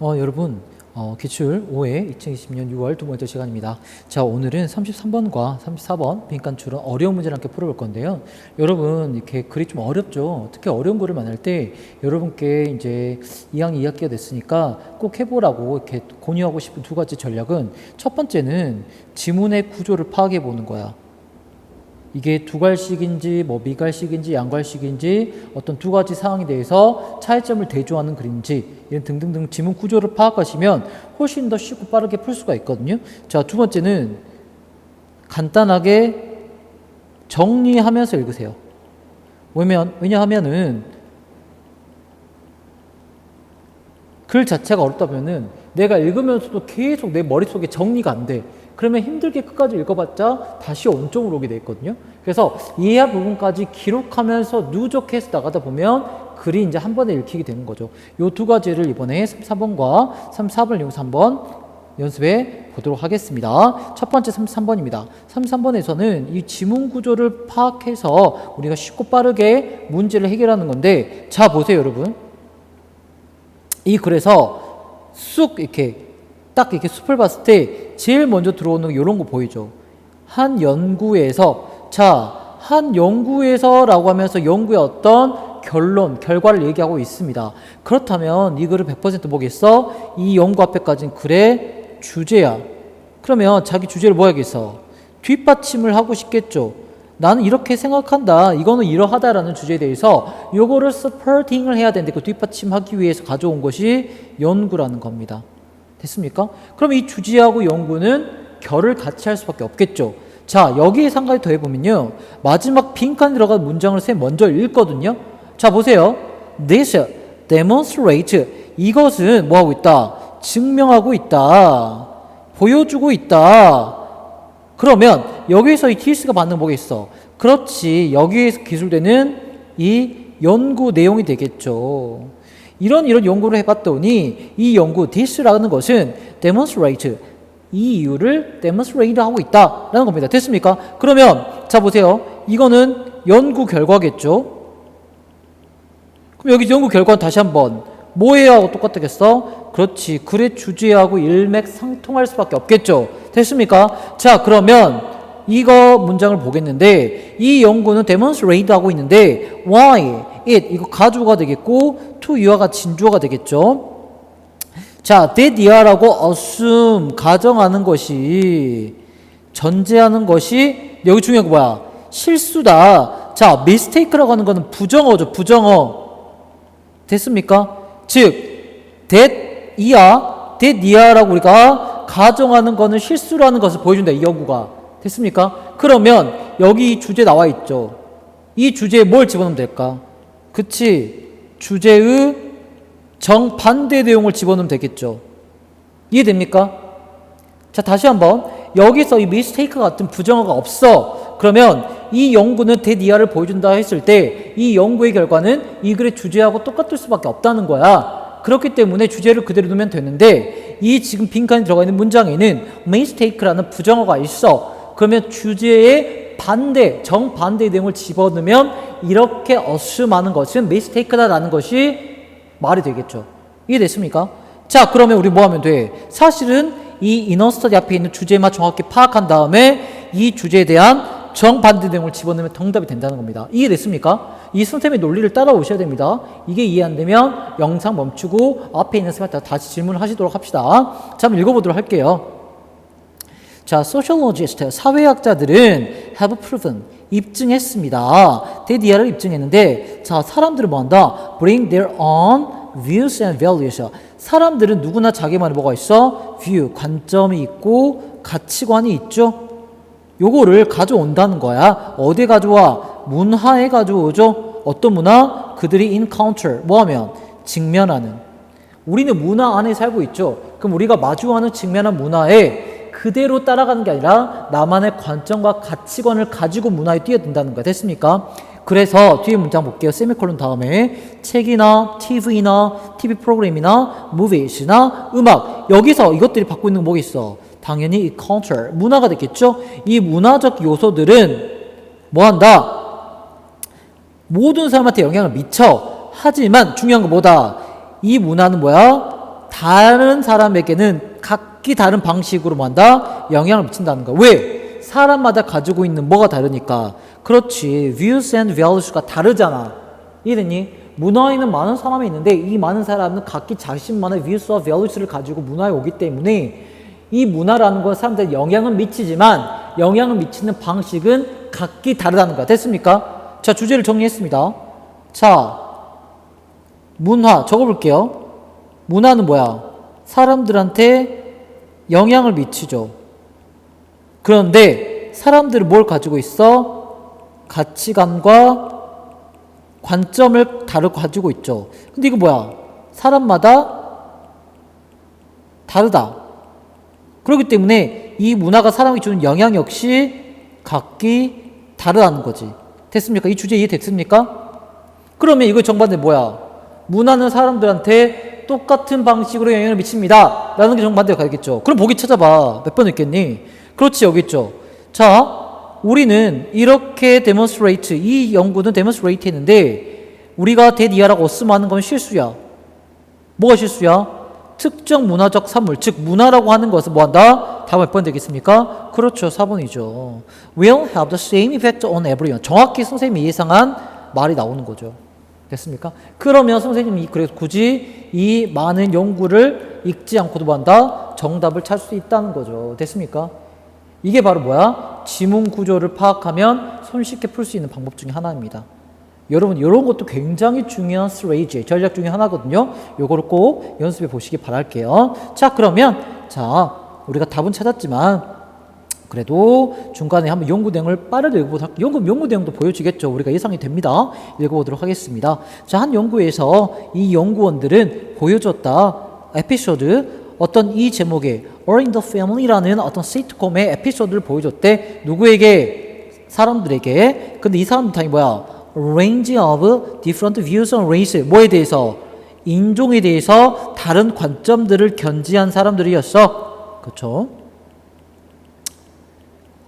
어, 여러분, 어, 기출 5회 2020년 6월 두 번째 시간입니다. 자, 오늘은 33번과 34번 빈칸 출은 어려운 문제를 함께 풀어볼 건데요. 여러분, 이렇게 글이 좀 어렵죠? 특히 어려운 글을 만날 때 여러분께 이제 2학년 2학기가 됐으니까 꼭 해보라고 이렇게 권유하고 싶은 두 가지 전략은 첫 번째는 지문의 구조를 파악해 보는 거야. 이게 두갈식인지 뭐 미갈식인지 양갈식인지 어떤 두 가지 사항에 대해서 차이점을 대조하는 글인지 이런 등등등 지문 구조를 파악하시면 훨씬 더 쉽고 빠르게 풀 수가 있거든요. 자, 두 번째는 간단하게 정리하면서 읽으세요. 왜냐면 왜냐하면은 글 자체가 어렵다면은 내가 읽으면서도 계속 내 머릿속에 정리가 안 돼. 그러면 힘들게 끝까지 읽어봤자 다시 원점으로 오게 돼 있거든요. 그래서 이해할 부분까지 기록하면서 누적해서 나가다 보면 글이 이제 한 번에 읽히게 되는 거죠. 요 두 가지를 이번에 33번과 34번을 이용해서 한번 연습해 보도록 하겠습니다. 첫 번째 33번입니다. 33번에서는 이 지문 구조를 파악해서 우리가 쉽고 빠르게 문제를 해결하는 건데 자 보세요 여러분. 이 글에서 쑥 이렇게 딱 이렇게 숲을 봤을 때 제일 먼저 들어오는 이런 거 보이죠. 한 연구에서 자, 한 연구에서라고 하면서 연구의 어떤 결론, 결과를 얘기하고 있습니다. 그렇다면 이 글을 100% 보겠어? 이 연구 앞에까지는 글의 주제야. 그러면 자기 주제를 뭐 하겠어? 뒷받침을 하고 싶겠죠. 나는 이렇게 생각한다. 이거는 이러하다라는 주제에 대해서 요거를 supporting을 해야 되는데 그 뒷받침하기 위해서 가져온 것이 연구라는 겁니다. 됐습니까? 그럼 이 주제하고 연구는 결을 같이 할 수밖에 없겠죠. 자, 여기에 상관이 더해보면요. 마지막 빈칸 들어간 문장을 쌤 먼저 읽거든요. 자, 보세요. This demonstrate. 이것은 뭐하고 있다? 증명하고 있다. 보여주고 있다. 그러면 여기에서 이 TS가 받는 뭐겠어? 그렇지. 여기에서 기술되는 이 연구 내용이 되겠죠. 이런 이런 연구를 해봤더니 이 연구 this라는 것은 demonstrate 이 이유를 demonstrate 하고 있다라는 겁니다. 됐습니까? 그러면 자 보세요. 이거는 연구 결과겠죠. 그럼 여기 연구 결과는 다시 한번 뭐예요? 똑같겠어? 그렇지. 글의 주제하고 일맥상통할 수밖에 없겠죠. 됐습니까? 자 그러면 이거 문장을 보겠는데 이 연구는 demonstrate 하고 있는데 why it 이거 가주가 되겠고 to you가 진주어가 되겠죠. 자, that you라고 assume 가정하는 것이 전제하는 것이 여기 중요한 거 뭐야? 실수다. 자, mistake라고 하는 거는 부정어죠. 부정어. 됐습니까? 즉 that 이야 that 이야라고 우리가 가정하는 거는 실수라는 것을 보여준다. 이 연구가. 됐습니까? 그러면 여기 주제 나와 있죠. 이 주제에 뭘 집어넣으면 될까? 그치. 주제의 정반대 내용을 집어넣으면 되겠죠. 이해됩니까? 자, 다시 한번. 여기서 이 미스테이크 같은 부정어가 없어. 그러면 이 연구는 대니아를 보여준다 했을 때 이 연구의 결과는 이 글의 주제하고 똑같을 수밖에 없다는 거야. 그렇기 때문에 주제를 그대로 두면 되는데 이 지금 빈칸이 들어가 있는 문장에는 mistake라는 부정어가 있어. 그러면 주제의 반대, 정반대 내용을 집어넣으면 이렇게 assume하는 것은 mistake다라는 것이 말이 되겠죠. 이해됐습니까? 자, 그러면 우리 뭐 하면 돼? 사실은 이 이너스터디 앞에 있는 주제만 정확히 파악한 다음에 이 주제에 대한 정반대 내용을 집어넣으면 정답이 된다는 겁니다. 이해됐습니까? 이 선생님의 논리를 따라오셔야 됩니다. 이게 이해 안 되면 영상 멈추고 앞에 있는 쌤한테 다시 질문을 하시도록 합시다. 자, 한번 읽어보도록 할게요. 자, sociologist, 사회학자들은 have proven, 입증했습니다. 대디아를 입증했는데, 자, 사람들은 뭐 한다? bring their own views and values. 사람들은 누구나 자기만의 뭐가 있어? view, 관점이 있고, 가치관이 있죠? 요거를 가져온다는 거야. 어디 가져와? 문화에 가져오죠? 어떤 문화? 그들이 encounter, 뭐 하면? 직면하는. 우리는 문화 안에 살고 있죠. 그럼 우리가 마주하는 직면한 문화에 그대로 따라가는 게 아니라 나만의 관점과 가치관을 가지고 문화에 뛰어든다는 거야. 됐습니까? 그래서 뒤에 문장 볼게요. 세미콜론 다음에 책이나 TV나 TV 프로그램이나 무비스나 음악 여기서 이것들이 받고 있는 거 뭐가 있어? 당연히 이 culture 문화가 됐겠죠. 이 문화적 요소들은 뭐 한다? 모든 사람한테 영향을 미쳐. 하지만 중요한 거 뭐다? 이 문화는 뭐야? 다른 사람에게는 각기 다른 방식으로 뭐한다? 영향을 미친다는 거야. 왜? 사람마다 가지고 있는 뭐가 다르니까. 그렇지. views and values가 다르잖아. 이해됐니? 문화에는 많은 사람이 있는데 이 많은 사람은 각기 자신만의 views와 values를 가지고 문화에 오기 때문에 이 문화라는 건 사람들에 영향은 미치지만 영향을 미치는 방식은 각기 다르다는 거야. 됐습니까? 자, 주제를 정리했습니다. 자, 문화 적어볼게요. 문화는 뭐야? 사람들한테 영향을 미치죠. 그런데 사람들은 뭘 가지고 있어? 가치관과 관점을 다르고 가지고 있죠. 근데 이거 뭐야? 사람마다 다르다. 그렇기 때문에 이 문화가 사람에게 주는 영향 역시 각기 다르다는 거지. 됐습니까? 이 주제 이해 됐습니까? 그러면 이거 정반대 뭐야? 문화는 사람들한테 똑같은 방식으로 영향을 미칩니다. 라는 게 정반대가 가겠죠. 그럼 보기 찾아봐. 몇번 읽겠니? 그렇지, 여기 있죠. 자, 우리는 이렇게 demonstrate, 이 연구는 demonstrate 했는데, 우리가 대니아라고 어스하는 건 실수야. 뭐가 실수야? 특정 문화적 산물, 즉 문화라고 하는 것은 뭐 한다? 다음 몇번 되겠습니까? 그렇죠, 4번이죠. Will have the same effect on everyone. 정확히 선생님이 예상한 말이 나오는 거죠. 됐습니까? 그러면 선생님이 그래서 굳이 이 많은 연구를 읽지 않고도 뭐한다? 정답을 찾을 수 있다는 거죠. 됐습니까? 이게 바로 뭐야? 지문 구조를 파악하면 손쉽게 풀 수 있는 방법 중에 하나입니다. 여러분 이런 것도 굉장히 중요한 스트레이지 전략 중에 하나거든요. 요거를 꼭 연습해 보시기 바랄게요. 자 그러면 자 우리가 답은 찾았지만 그래도 중간에 한번 연구 내용을 빠르게 읽어보도록 연구 연구 내용도 보여지겠죠. 우리가 예상이 됩니다. 읽어보도록 하겠습니다. 자 한 연구에서 이 연구원들은 보여줬다 에피소드 어떤 이 제목의 All in the Family라는 어떤 시트콤의 에피소드를 보여줬대. 누구에게? 사람들에게. 근데 이 사람들 다 뭐야? range of different views on race. 뭐에 대해서? 인종에 대해서 다른 관점들을 견지한 사람들이었어. 그렇죠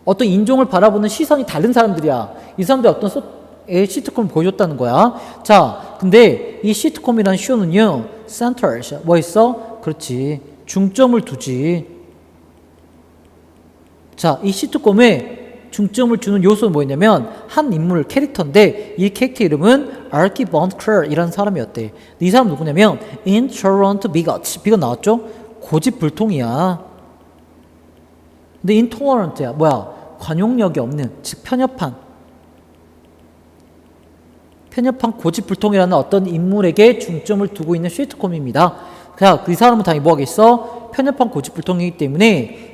어떤 인종을 바라보는 시선이 다른 사람들이야 이 사람들이 어떤 소, 의 시트콤을 보여줬다는 거야 자 근데 이 시트콤이라는 쇼는요 centers 뭐 있어 그렇지 중점을 두지 자 이 시트콤에 중점을 주는 요소는 뭐였냐면 한 인물 캐릭터인데 이 캐릭터 이름은 아키 번클이라는 사람이었대. 이 사람 누구냐면 intolerant bigot. bigot 나왔죠? 고집불통이야. 근데 intolerant야. 뭐야? 관용력이 없는 즉 편협한 편협한 고집불통이라는 어떤 인물에게 중점을 두고 있는 시트콤입니다. 그냥 그 사람은 당연히 뭐하겠어? 편협한 고집불통이기 때문에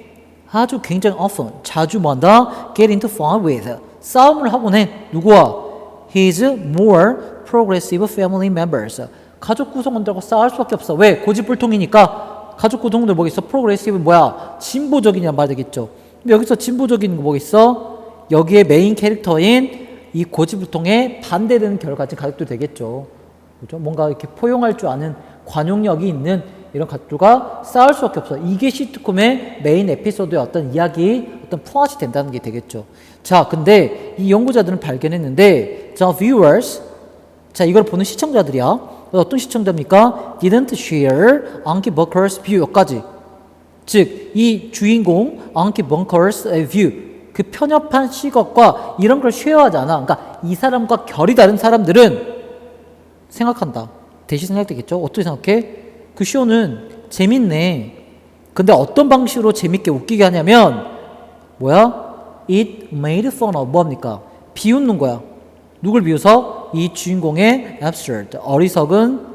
아주 굉장히 often 자주 뭐한다? get into fun with 싸움을 하곤 해 누구와? his more progressive family members 가족 구성원들하고 싸울 수밖에 없어 왜? 고집불통이니까 가족 구성원들 뭐겠어? progressive 뭐야? 진보적이냐 말 되겠죠 근데 여기서 진보적인 거 뭐겠어? 여기에 메인 캐릭터인 이 고집불통에 반대되는 가진 가족도 되겠죠 그죠? 뭔가 이렇게 포용할 줄 아는 관용력이 있는 이런 가족과 싸울 수밖에 없어. 이게 시트콤의 메인 에피소드의 어떤 이야기, 어떤 플롯이 된다는 게 되겠죠. 자, 근데 이 연구자들은 발견했는데, 자, viewers, 자, 이걸 보는 시청자들이야. 어떤 시청자입니까? didn't share Anki Bunker's view까지. 즉, 이 주인공 Anki Bunker's view, 그 편협한 시각과 이런 걸 쉐어하지 않아. 그러니까 이 사람과 결이 다른 사람들은 생각한다. 대시 생각되겠죠? 어떻게 생각해? 그 쇼는 재밌네. 근데 어떤 방식으로 재밌게 웃기게 하냐면 뭐야? It made fun of 뭐합니까? 비웃는 거야. 누굴 비웃어? 이 주인공의 absurd 어리석은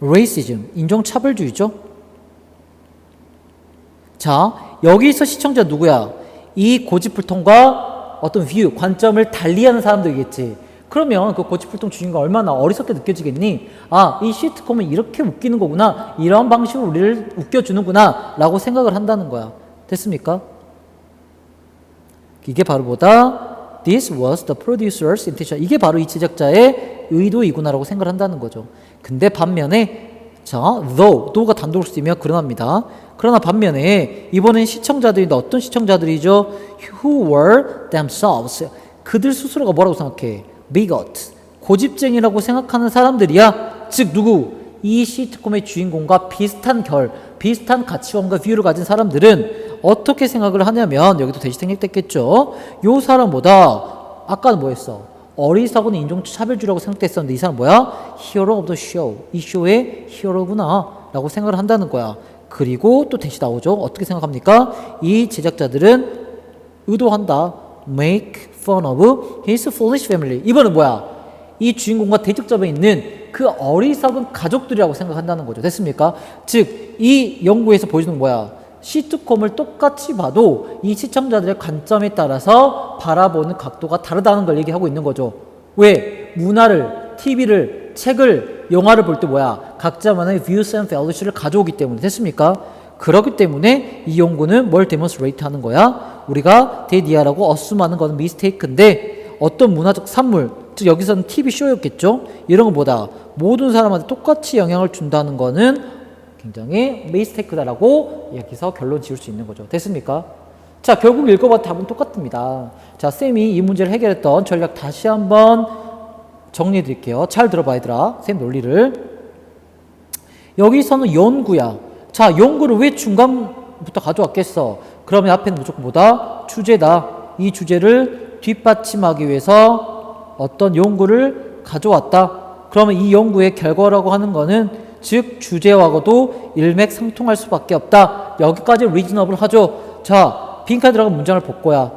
racism 인종차별주의죠. 자 여기서 시청자 누구야? 이 고집불통과 어떤 뷰 관점을 달리하는 사람들이겠지. 그러면 그 고치불통 주인공 얼마나 어리석게 느껴지겠니? 아, 이 시트콤은 이렇게 웃기는 거구나. 이런 방식으로 우리를 웃겨주는구나. 라고 생각을 한다는 거야. 됐습니까? 이게 바로 뭐다? This was the producer's intention. 이게 바로 이 제작자의 의도이구나라고 생각을 한다는 거죠. 근데 반면에 자, though, though가 단독으로 쓰이면 그러합니다. 그러나 반면에 이번엔 시청자들인데 어떤 시청자들이죠? Who were themselves. 그들 스스로가 뭐라고 생각해? bigot, 고집쟁이라고 생각하는 사람들이야. 즉 누구? 이 시트콤의 주인공과 비슷한 결, 비슷한 가치관과 뷰를 가진 사람들은 어떻게 생각을 하냐면 여기도 대시 생략됐겠죠. 요 사람보다 아까는 뭐 했어? 어리석은 인종 차별주라고 생각됐었는데 이 사람 뭐야? 히어로 오브 더 쇼. 이 쇼의 히어로구나 라고 생각을 한다는 거야. 그리고 또 대시 나오죠. 어떻게 생각합니까? 이 제작자들은 의도한다. make fun of his foolish family. 이번은 뭐야? 이 주인공과 대적점에 있는 그 어리석은 가족들이라고 생각한다는 거죠. 됐습니까? 즉, 이 연구에서 보여주는 건 뭐야? 시트콤을 똑같이 봐도 이 시청자들의 관점에 따라서 바라보는 각도가 다르다는 걸 얘기하고 있는 거죠. 왜? 문화를, TV를, 책을, 영화를 볼 때 뭐야? 각자만의 views and values를 가져오기 때문에 됐습니까? 그렇기 때문에 이 연구는 뭘 데몬스트레이트 하는 거야? 우리가 데디아라고 어스하는 거는 미스테이크인데 어떤 문화적 산물, 즉 여기서는 TV 쇼였겠죠? 이런 것보다 모든 사람한테 똑같이 영향을 준다는 거는 굉장히 미스테이크다라고 여기서 결론 지을 수 있는 거죠. 됐습니까? 자, 결국 읽어봐 답은 똑같습니다. 자, 쌤이 이 문제를 해결했던 전략 다시 한번 정리해 드릴게요. 잘 들어봐, 얘들아. 쌤 논리를. 여기서는 연구야. 자, 연구를 왜 중간부터 가져왔겠어? 그러면 앞에는 무조건 뭐다? 주제다. 이 주제를 뒷받침하기 위해서 어떤 연구를 가져왔다. 그러면 이 연구의 결과라고 하는 거는 즉 주제와도 일맥상통할 수밖에 없다. 여기까지 리즈너블 하죠. 자, 빈칸 들어간 문장을 볼 거야.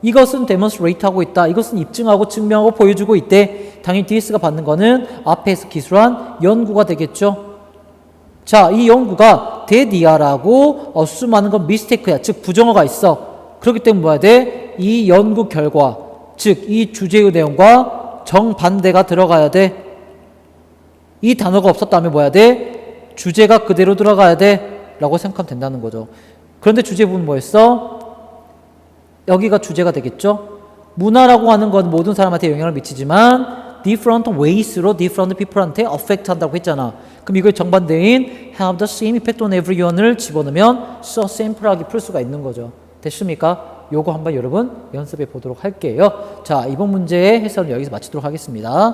이것은 데몬스트레이트 하고 있다. 이것은 입증하고 증명하고 보여주고 있대. 당연히 DS가 받는 거는 앞에서 기술한 연구가 되겠죠. 자, 이 연구가 데디아라고 어수하는 건 미스테이크야. 즉 부정어가 있어. 그렇기 때문에 뭐야 돼? 이 연구 결과, 즉 이 주제의 내용과 정반대가 들어가야 돼. 이 단어가 없었다면 뭐야 돼? 주제가 그대로 들어가야 돼. 라고 생각하면 된다는 거죠. 그런데 주제 부분 뭐였어? 여기가 주제가 되겠죠? 문화라고 하는 건 모든 사람한테 영향을 미치지만 different ways로 different people한테 affect 한다고 했잖아. 그럼 이걸 정반대인 have the same effect on everyone을 집어넣으면 so simple하게 풀 수가 있는 거죠. 됐습니까? 요거 한번 여러분 연습해 보도록 할게요. 자, 이번 문제의 해설은 여기서 마치도록 하겠습니다.